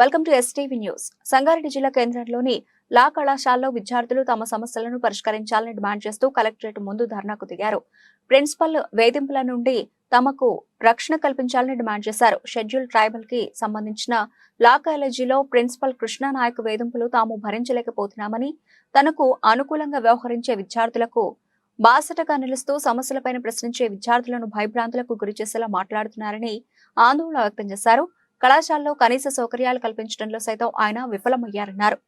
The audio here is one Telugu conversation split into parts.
Welcome to STV news. Sangareddy జిల్లా కేంద్రంలోని లా కళాశాలలో విద్యార్థులు తమ సమస్యలను పరిష్కరించాలని డిమాండ్ చేస్తూ కలెక్టరేట్ ముందు ధర్నాకు దిగారు. ప్రిన్సిపల్ వేధింపుల నుండి తమకు రక్షణ కల్పించాలని డిమాండ్ చేశారు. షెడ్యూల్ ట్రైబల్కి సంబంధించిన లా కాలేజీలో ప్రిన్సిపల్ కృష్ణానాయక్ వేధింపులు తాము భరించలేకపోతున్నామని తనకు అనుకూలంగా వ్యవహరించే విద్యార్థులకు బాసటగా నిలుస్తూ సమస్యలపైన ప్రశ్నించే విద్యార్థులను భయభ్రాంతులకు గురి చేసేలా మాట్లాడుతున్నారని ఆందోళన వ్యక్తం చేశారు. కళాశాలలో కనీస సౌకర్యాలు కల్పించడంలో సైతం ఆయన విఫలమయ్యారన్నారు.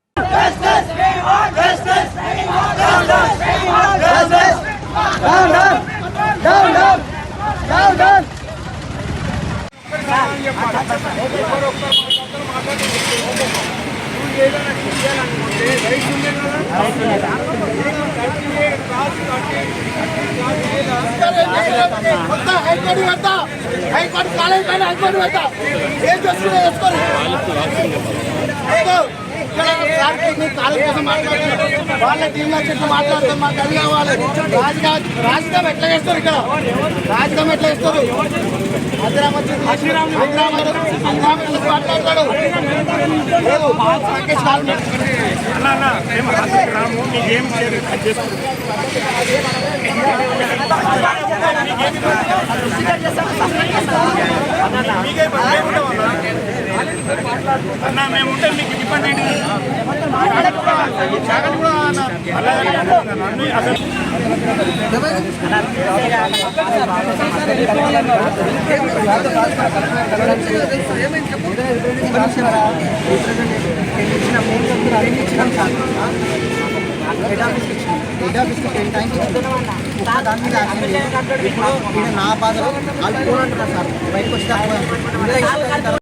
కొత్త హైకోర్టు పెడతా హైకోర్టు కాలేజ్ పైన హైకోర్టు పెడతా ఏం చేసుకున్నా చేసుకోరు ఇక్కడ సార్కి మీ మాట్లాడుతున్నారు. వాళ్ళ టీంలో చెట్టు మాట్లాడుతాం మాకు అది కావాలి. రాజకీయ రాజకీయం ఎట్లా చేస్తారు ఇక్కడ? రాజకీయం ఎట్లా చేస్తారు? హైదరాబాద్ మాట్లాడతాడు. రాకేష్ కాల్ అన్న మేము ఉంటే మీకు చేయరు కట్ చేసుకుంటాం అన్న కూడా ఇప్పుడు నా వాళ్ళు సార్. బయటకు వచ్చి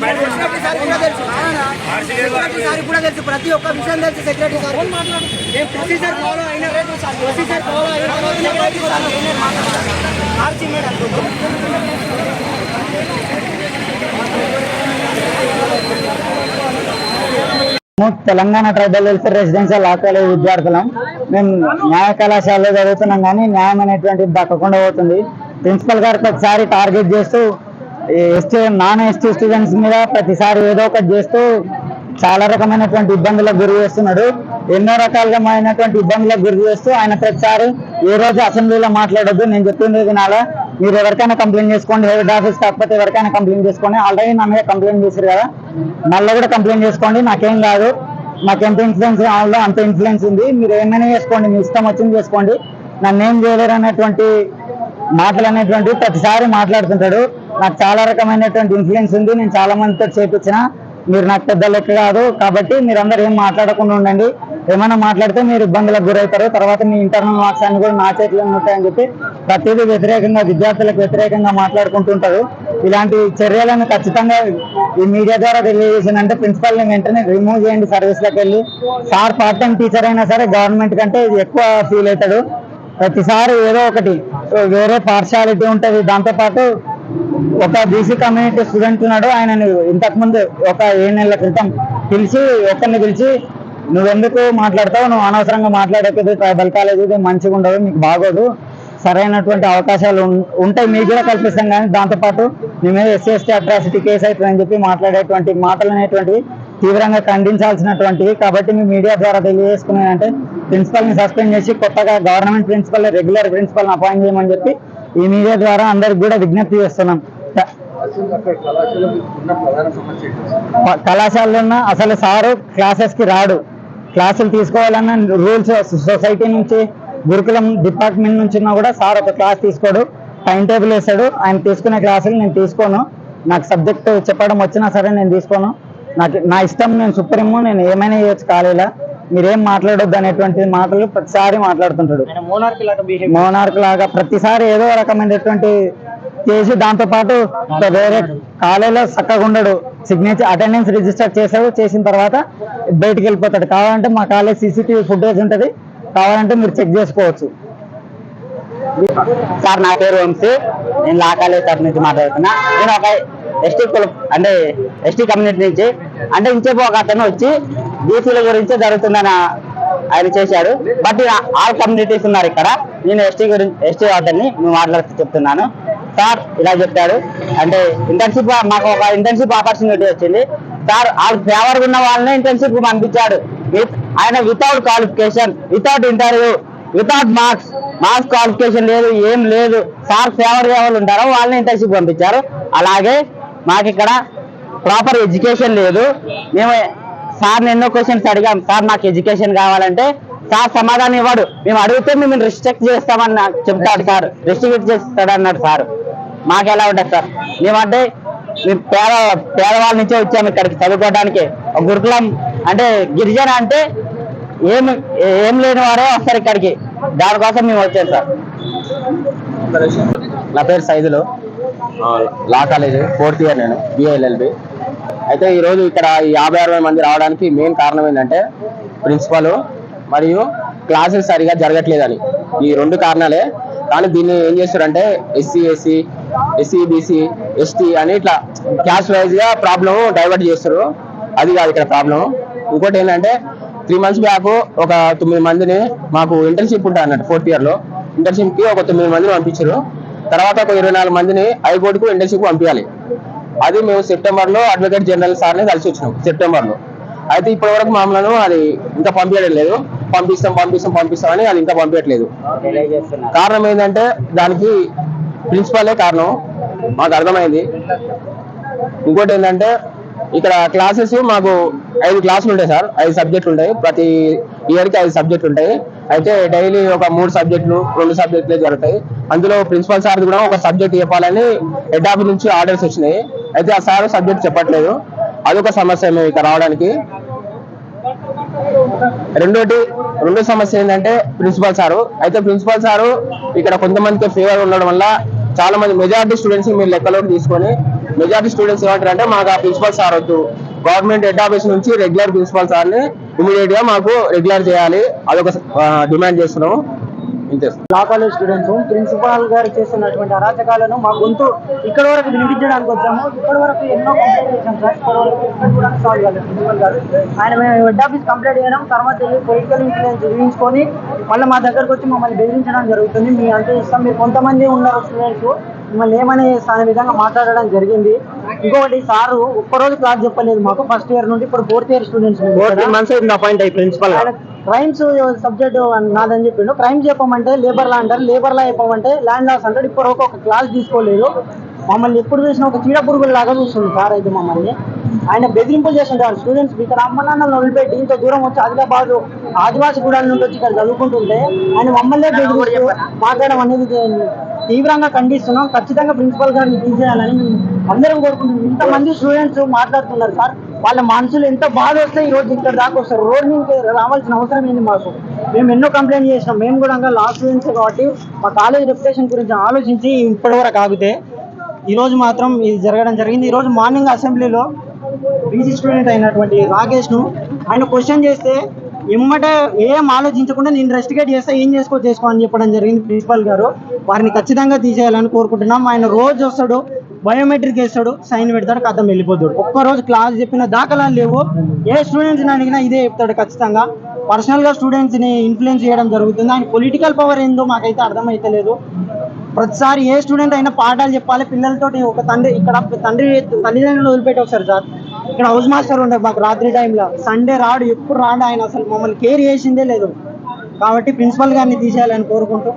బయటకు వచ్చిన సార్ కూడా తెలుసు ప్రతి ఒక్క విషయం తెలుసు సెక్రటరీ సార్ నేను ప్రొసీజర్ ఫాలో అయిన ప్రొసీజర్ ఫాలో అయిన తర్వాతనే బయటికి వస్తాను. నేను మాట్లాడతాను. Arch madam Telangana tribal welfare residential law college విద్యార్థులం. మేము న్యాయ కళాశాలలో చదువుతున్నాం కానీ న్యాయం అనేటువంటిది దక్కకుండా పోతుంది. ప్రిన్సిపల్ గారు ప్రతిసారి టార్గెట్ చేస్తూ ఎస్టీ నాన్ ఎస్టీ స్టూడెంట్స్ మీద ప్రతిసారి ఏదో ఒకటి చేస్తూ చాలా రకమైనటువంటి ఇబ్బందులకు గురి చేస్తున్నాడు. ఎన్నో రకాలుగా అయినటువంటి ఇబ్బందులకు గురి చేస్తూ ఆయన ప్రతిసారి ఏ రోజు అసెంబ్లీలో మాట్లాడొద్దు నేను చెప్పింది వినాలా? మీరు ఎవరికైనా కంప్లైంట్ చేసుకోండి హెడ్ ఆఫీస్ కాకపోతే ఎవరికైనా కంప్లైంట్ చేసుకోండి. ఆల్రెడీ నా మీద కంప్లైంట్ చేశారు కదా. మళ్ళీ కూడా కంప్లైంట్ చేసుకోండి నాకేం కాదు నాకు ఎంత ఇన్ఫ్లుయెన్స్ కావాలో అంత ఇన్ఫ్లుయెన్స్ ఉంది. మీరు ఏమైనా చేసుకోండి మీ ఇష్టం వచ్చింది చేసుకోండి. నన్ను ఏం చేయలేరు అనేటువంటి మాటలు అనేటువంటి ప్రతిసారి మాట్లాడుతుంటాడు. నాకు చాలా రకమైనటువంటి ఇన్ఫ్లుయెన్స్ ఉంది. నేను చాలా మందితో చేపించిన మీరు నాకు పెద్ద లెక్క కాదు కాబట్టి మీరు అందరు ఏం మాట్లాడకుండా ఉండండి. ఏమైనా మాట్లాడితే మీరు ఇబ్బందులకు గురవుతారు. తర్వాత మీ ఇంటర్నల్ మార్క్స్ అన్ని కూడా నా చేతిలో ఉంటాయని చెప్పి ప్రతిదీ వ్యతిరేకంగా విద్యార్థులకు వ్యతిరేకంగా మాట్లాడుకుంటుంటారు. ఇలాంటి చర్యలను ఖచ్చితంగా ఈ మీడియా ద్వారా తెలియజేసిందంటే ప్రిన్సిపల్ని వెంటనే రిమూవ్ చేయండి సర్వీస్లోకి వెళ్ళి. సార్ పార్ట్ టైం టీచర్ అయినా సరే గవర్నమెంట్ కంటే ఎక్కువ ఫీల్ అవుతాడు. ప్రతిసారి ఏదో ఒకటి వేరే పార్షాలిటీ ఉంటుంది. దాంతో పాటు ఒక బీసీ కమ్యూనిటీ స్టూడెంట్ ఉన్నాడు. ఆయనని ఇంతకు ముందు ఒక ఏడు నెలల క్రితం పిలిచి ఒకరిని పిలిచి నువ్వెందుకు మాట్లాడతావు? నువ్వు అనవసరంగా మాట్లాడకపోతే ట్రైబల్ కాలేజ్ ఇది మంచిగా ఉండదు. మీకు బాగోదు. సరైనటువంటి అవకాశాలు ఉంటాయి. మీకు కూడా కల్పిస్తాం కానీ దాంతోపాటు మీ మీద ఎస్సీ ఎస్టీ అట్రాసిటీ కేసు అవుతుందని చెప్పి మాట్లాడేటువంటి మాటలు అనేటువంటివి తీవ్రంగా ఖండించాల్సినటువంటివి. కాబట్టి మీ మీడియా ద్వారా తెలియజేసుకున్నాయంటే ప్రిన్సిపల్ని సస్పెండ్ చేసి కొత్తగా గవర్నమెంట్ ప్రిన్సిపల్ రెగ్యులర్ ప్రిన్సిపల్ని అపాయింట్ చేయమని చెప్పి ఈ మీడియా ద్వారా అందరికి కూడా విజ్ఞప్తి చేస్తున్నాం. కళాశాలలో ఉన్న అసలు సారు క్లాసెస్కి రాడు. క్లాసులు తీసుకోవాలన్న రూల్స్ సొసైటీ నుంచి గురుకులం డిపార్ట్మెంట్ నుంచి ఉన్నా కూడా సార్ ఒక క్లాస్ తీసుకోడు. టైం టేబుల్ వేస్తాడు. ఆయన తీసుకునే క్లాసులు నేను తీసుకోను. నాకు సబ్జెక్ట్ చెప్పడం వచ్చినా సరే నేను తీసుకోను. నాకు నా ఇష్టం నేను సుప్రీం నేను ఏమైనా చేయొచ్చు కాలేలా. మీరేం మాట్లాడొద్దు అనేటువంటి మాటలు ప్రతిసారి మాట్లాడుతుంటాడు. మోనార్క్ లాగా ప్రతిసారి ఏదో రకమైనటువంటి చేసి దాంతో పాటు వేరే కాలేజీలో చక్కగా ఉండడు. సిగ్నేచర్ అటెండెన్స్ రిజిస్టర్ చేసాడు చేసిన తర్వాత బయటికి వెళ్ళిపోతాడు. కావాలంటే మా కాలేజ్ సీసీటీవీ ఫుటేజ్ ఉంటది. కావాలంటే మీరు చెక్ చేసుకోవచ్చు. సార్ నా పేరు వంశీ. నేను లా కాలేజ్ తరఫు నుంచి మాట్లాడుతున్నా. నేను ఒక ఎస్టీ కుల అంటే ఎస్టీ కమ్యూనిటీ నుంచి అంటే ఇంచేపు ఒక అతను వచ్చి బీసీల గురించి జరుగుతుందని ఆయన చేశాడు బట్ ఆల్ కమ్యూనిటీస్ ఉన్నారు ఇక్కడ. నేను ఎస్టీ గురించి ఎస్టీ అతన్ని మాట్లాడుతూ చెప్తున్నాను. సార్ ఇలా చెప్పాడు అంటే ఇంటర్న్షిప్ మాకు ఒక ఇంటర్న్షిప్ ఆపర్చునిటీ వచ్చింది. సార్ వాళ్ళ ఫేవర్ ఉన్న వాళ్ళని ఇంటర్న్షిప్ పంపించాడు. ఆయన without qualification without interview without marks marks qualification లేదు ఏం లేదు. సార్ ఫేవర్ ఎవరు ఉంటారో వాళ్ళని ఇంటర్న్షిప్ పంపించారు. అలాగే మాకు ఇక్కడ ప్రాపర్ ఎడ్యుకేషన్ లేదు. మేము సార్ ఎన్నో క్వశ్చన్స్ అడిగాం. సార్ మాకు ఎడ్యుకేషన్ కావాలంటే సార్ సమాధానం ఇవ్వడు. మేము అడిగితే మేము రిస్ట్రిక్ట్ చేస్తామని నాకు చెప్తాడు సార్. రిస్ట్రిక్ట్ చేస్తాడు అన్నాడు సార్. మాకు ఎలా ఉంటుంది సార్? మేమంటే మేము పేద పేదవాళ్ళ నుంచే వచ్చాము ఇక్కడికి చదువుకోవడానికి. ఒక గురుకులం. అంటే గిరిజన అంటే ఏం ఏం లేని వారే వస్తారు ఇక్కడికి. దానికోసం మేము వచ్చాం సార్. నా పేరు సైదులు. ఆ, లా కాలేజ్. ఫోర్త్ ఇయర్ నేను. బిఐఎల్ఎల్బి అయితే ఈరోజు ఇక్కడ ఈ యాభై అరవై మంది రావడానికి మెయిన్ కారణం ఏంటంటే ప్రిన్సిపల్ మరియు క్లాసెస్ సరిగా జరగట్లేదని. ఈ రెండు కారణాలే. కానీ దీన్ని ఏం చేస్తారంటే SC SC SC BC ST అని ఇట్లా క్యాష్ వైజ్గా ప్రాబ్లమ్ డైవర్ట్ చేస్తారు. అది కాదు ఇక్కడ ప్రాబ్లం ఇంకోటి ఏంటంటే త్రీ మంత్స్ బ్యాక్ ఒక తొమ్మిది మందిని మాకు ఇంటర్న్షిప్ ఉంటుంది అన్నట్టు ఫోర్త్ ఇయర్లో. ఇంటర్న్షిప్కి ఒక తొమ్మిది మందిని పంపించారు. తర్వాత ఒక ఇరవై నాలుగు మందిని హైకోర్టుకు ఇంటర్న్షిప్ పంపించాలి. అది మేము సెప్టెంబర్లో అడ్వకేట్ జనరల్ సార్ని కలిసి వచ్చినాం సెప్టెంబర్లో అయితే ఇప్పటి వరకు మమ్మల్ని అది ఇంకా పంపించడం లేదు. పంపిస్తాం పంపిస్తాం పంపిస్తాం అని అది ఇంకా పంపించట్లేదు. కారణం ఏంటంటే దానికి ప్రిన్సిపాలే కారణం. మాకు అర్థమైంది. ఇంకోటి ఏంటంటే ఇక్కడ క్లాసెస్ మాకు ఐదు క్లాసులు ఉంటాయి సార్ ఐదు సబ్జెక్టులు ఉంటాయి. ప్రతి ఇయర్కి ఐదు సబ్జెక్టులు ఉంటాయి. అయితే డైలీ ఒక మూడు సబ్జెక్టులు రెండు సబ్జెక్టులే జరుగుతాయి. అందులో ప్రిన్సిపల్ సార్ కూడా ఒక సబ్జెక్ట్ చెప్పాలని హెడ్ ఆఫీస్ నుంచి ఆర్డర్స్ వచ్చినాయి. అయితే ఆ సార్ సబ్జెక్ట్ చెప్పట్లేదు. అదొక సమస్య మేము ఇక్కడ రావడానికి. రెండోటి రెండో సమస్య ఏంటంటే ప్రిన్సిపల్ సారు అయితే ప్రిన్సిపల్ సారు ఇక్కడ కొంతమందికి ఫేవర్ ఉండడం వల్ల చాలా మంది మెజారిటీ స్టూడెంట్స్ మీరు లెక్కలోకి తీసుకొని మెజారిటీ స్టూడెంట్స్ ఏమంటారు అంటే మాకు ఆ ప్రిన్సిపల్ సార్ వద్దు. గవర్నమెంట్ హెడ్ ఆఫీస్ నుంచి రెగ్యులర్ ప్రిన్సిపల్ సార్ని ఇమీడియట్గా మాకు రెగ్యులర్ చేయాలి. అదొక డిమాండ్ చేస్తున్నాము. లా కాలేజ్ స్టూడెంట్స్ ప్రిన్సిపాల్ గారు చేస్తున్నటువంటి అరాచకాలను మా గొంతు ఇక్కడ వరకు వినిపించడానికి వచ్చాము. ఇప్పటి వరకు ఎన్నో కంప్లైంట్ సార్. ఇప్పటి వరకు కూడా సాల్వ్ కాలేదు. ప్రిన్సిపల్ గారు. ఆయన మేము హెడ్ ఆఫీస్ కంప్లైంట్ చేయడం తర్వాత పొలిటికల్ ఇన్ఫ్లుయెన్స్ చూపించుకొని మళ్ళీ మా దగ్గరకు వచ్చి మమ్మల్ని బెదిరించడం జరుగుతుంది. మీ అంత ఇస్తాం మీరు కొంతమంది ఉన్నారు స్టూడెంట్స్ మిమ్మల్ని ఏమని విధంగా మాట్లాడడం జరిగింది. ఇంకొకటి సారు ఒక్కరోజు క్లాస్ చెప్పలేదు మాకు. ఫస్ట్ ఇయర్ నుండి ఇప్పుడు ఫోర్త్ ఇయర్ స్టూడెంట్స్ అపాయింట్ అయ్యి ప్రిన్సిపల్ క్రైమ్స్ సబ్జెక్ట్ నాదని చెప్పిండు. క్రైమ్ చెప్పమంటే లేబర్ లా అంటారు. లేబర్ లా చెప్పమంటే ల్యాండ్ లాస్ అంటాడు ఇప్పుడు ఒక క్లాస్ తీసుకోలేదు. మమ్మల్ని ఎప్పుడు చూసినా ఒక చీడ పురుగుల లాగా చూస్తుంది సార్ అయితే మమ్మల్ని. ఆయన బెదిరింపులు చేస్తుంటారు. స్టూడెంట్స్ ఇక్కడ అమ్మ నాన్నలు వదిలిపెట్టి ఇంత దూరం వచ్చి ఆదిలాబాద్ ఆదివాసి కూడా నుండి వచ్చి ఇక్కడ చదువుకుంటుంటే ఆయన మమ్మల్నే మాట్లాడడం అనేది తీవ్రంగా ఖండిస్తున్నాం. ఖచ్చితంగా ప్రిన్సిపల్ గారిని తీసేయాలని మేము అందరం కోరుకుంటున్నాం. ఇంతమంది స్టూడెంట్స్ మాట్లాడుతున్నారు సార్. వాళ్ళ మనసులు ఎంత బాధ వస్తే ఈ రోజు ఇక్కడ దాకా వస్తారు. రోడ్ నుంచి రావాల్సిన అవసరం ఏంది మాకు? మేము ఎన్నో కంప్లైంట్ చేసినాం. మేము కూడా లా స్టూడెంట్స్ కాబట్టి మా కాలేజ్ రెప్యుటేషన్ గురించి ఆలోచించి ఇప్పటి వరకు ఆగితే ఈ రోజు మాత్రం ఇది జరగడం జరిగింది. ఈ రోజు మార్నింగ్ అసెంబ్లీలో బీసీ స్టూడెంట్ అయినటువంటి రాకేష్ను ఆయన క్వశ్చన్ చేస్తే ఇమ్మట ఏం ఆలోచించకుండా నేను ఇన్వెస్టిగేట్ చేస్తే ఏం చేసుకో చేసుకో అని చెప్పడం జరిగింది ప్రిన్సిపల్ గారు. వారిని ఖచ్చితంగా తీసేయాలని కోరుకుంటున్నాం. ఆయన రోజు వస్తాడు బయోమెట్రిక్ వేస్తాడు సైన్ పెడతాడు కథం వెళ్ళిపోతాడు. ఒక్క రోజు క్లాస్ చెప్పిన దాఖలాలు లేవు. ఏ స్టూడెంట్స్ని అడిగినా ఇదే చెప్తాడు ఖచ్చితంగా. పర్సనల్ స్టూడెంట్స్ని స్టూడెంట్స్ని ఇన్ఫ్లుయెన్స్ చేయడం జరుగుతుంది. ఆయన పొలిటికల్ పవర్ ఏందో మాకైతే అర్థమైతలేదు. ప్రతిసారి ఏ స్టూడెంట్ అయినా పాఠాలు చెప్పాలి. పిల్లలతోటి ఒక తండ్రి ఇక్కడ తండ్రి తల్లిదండ్రులు వదిలిపెట్టి వస్తారు సార్. ఇక్కడ హౌస్ మాస్టర్ ఉండే మాకు రాత్రి టైంలో సండే రాడు ఎప్పుడు రాడు ఆయన అసలు మమ్మల్ని కేర్ చేసిందే లేదు. కాబట్టి ప్రిన్సిపల్ గారిని తీసేయాలని కోరుకుంటూ